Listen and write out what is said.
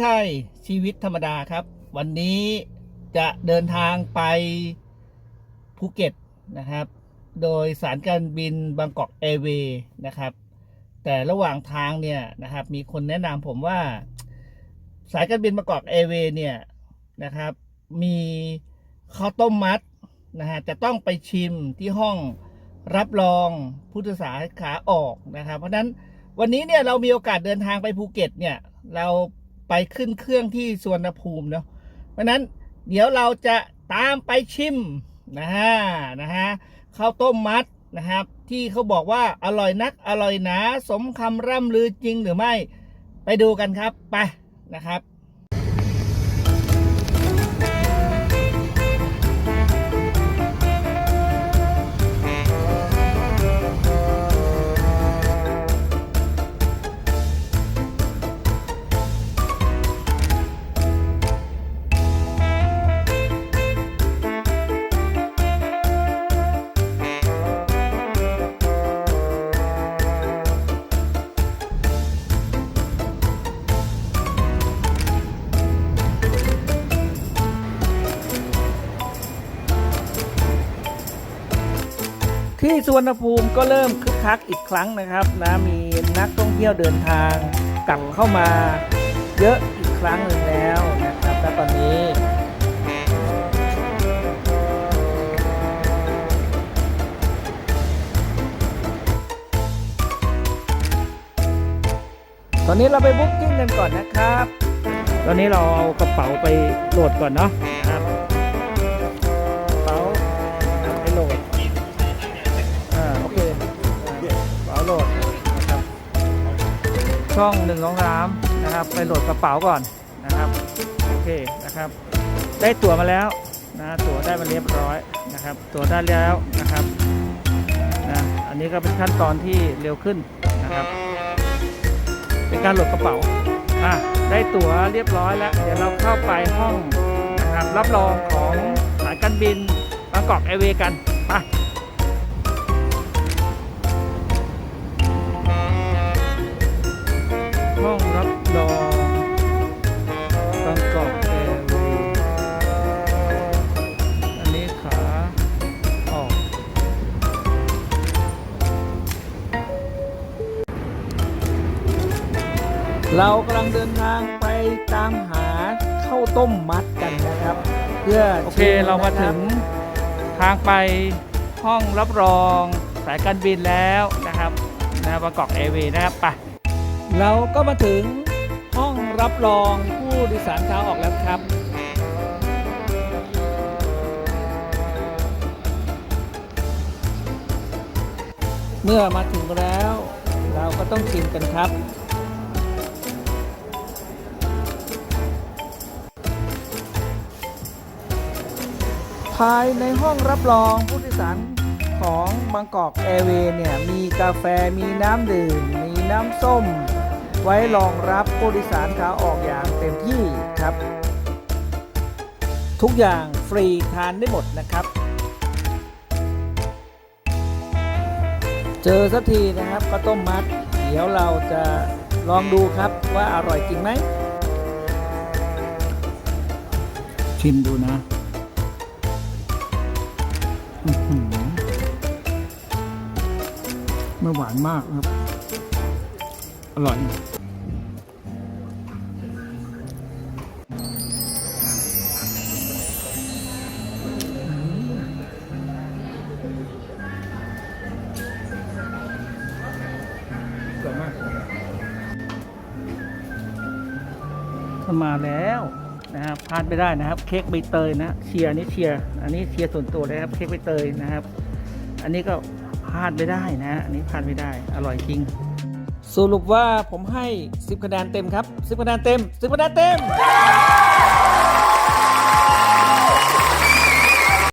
ใช่ชีวิตธรรมดาครับ วันนี้จะเดินทางไปภูเก็ตนะครับ โดยสายการบินบางกอกแอร์เวย์นะครับ แต่ระหว่างทางเนี่ยนะครับ มีคนแนะนำผมว่า สายการบินบางกอกแอร์เวย์เนี่ยนะครับ มีข้าวต้มมัดนะฮะจะต้องไปชิมที่ห้องรับรองผู้โดยสารขาออกนะครับ เพราะนั้นวันนี้เนี่ยเรามีโอกาสเดินทางไปภูเก็ตเนี่ยเรา ไปขึ้นเครื่องที่สวนภูมิเนาะเพราะฉะนั้นเดี๋ยวเราจะตามไปชิมนะฮะนะฮะข้าวต้มมัดนะครับ ที่เขาบอกว่าอร่อยนักอร่อยหนาสมคำร่ำลือจริงหรือไม่ไปดูกันครับไปนะครับ ที่สุวรรณภูมิก็เริ่มคึกคักอีกครั้งนะครับนะมีนักท่องเที่ยวเดินทางกลับเข้ามาเยอะอีกครั้งหนึ่งแล้วนะครับและตอนนี้ตอนนี้เราไปบุ๊กกิ้งกันก่อนนะครับ ตอนนี้เราเอากระเป๋าไปโหลดก่อนเนาะนะครับ ช่องหนึ่งของรามนะครับ ไปโหลดกระเป๋าก่อนนะครับ โอเคนะครับ ได้ตั๋วมาแล้วนะตั๋วได้มาเรียบร้อยนะครับ ตั๋วได้แล้วนะครับนะอันนี้ก็เป็นขั้นตอนที่เร็วขึ้นนะครับ เป็นการโหลดกระเป๋าอะได้ตั๋วเรียบร้อยแล้ว เดี๋ยวเราเข้าไปห้องนะครับรับรองของสายการบินบางกอกแอร์เวย์กันไป เรากำลังเดินทางไปตามหาข้าวต้มมัดกันนะครับ เพื่อโอเคเรามาถึงทางไปห้องรับรองสายการบินแล้วนะครับนะบางกอกแอร์เวย์นะครับไปเราก็มาถึงห้องรับรองผู้โดยสารขาออกแล้วครับเมื่อมาถึงแล้ว เราก็ต้องชิมกันครับ ภายในห้องรับรองผู้โดยสารของบางกอกแอร์เวย์เนี่ยมีกาแฟมีน้ำดื่ม มีน้ำส้ม ไว้รองรับผู้โดยสารขาออกอย่างเต็มที่ครับ ทุกอย่างฟรีทานได้หมดนะครับ เจอสักทีนะครับก็ต้มมัด เดี๋ยวเราจะลองดูครับว่าอร่อยจริงไหมชิมดูนะ หวานมากครับ อร่อยมากมาแล้วนะครับพลาดไม่ได้นะครับ เค้กใบเตยนะเชียร์นนี้เชียร์อันนี้เชียร์ส่วนตัวเลยครับเค้กใบเตยนะครับ อันนี้ก็ พลาดไม่ได้นะ อันนี้พลาดไม่ได้ อร่อยจริง สรุปว่าผมให้ 10คะแนนเต็มครับ 10คะแนนเต็ม 10คะแนนเต็ม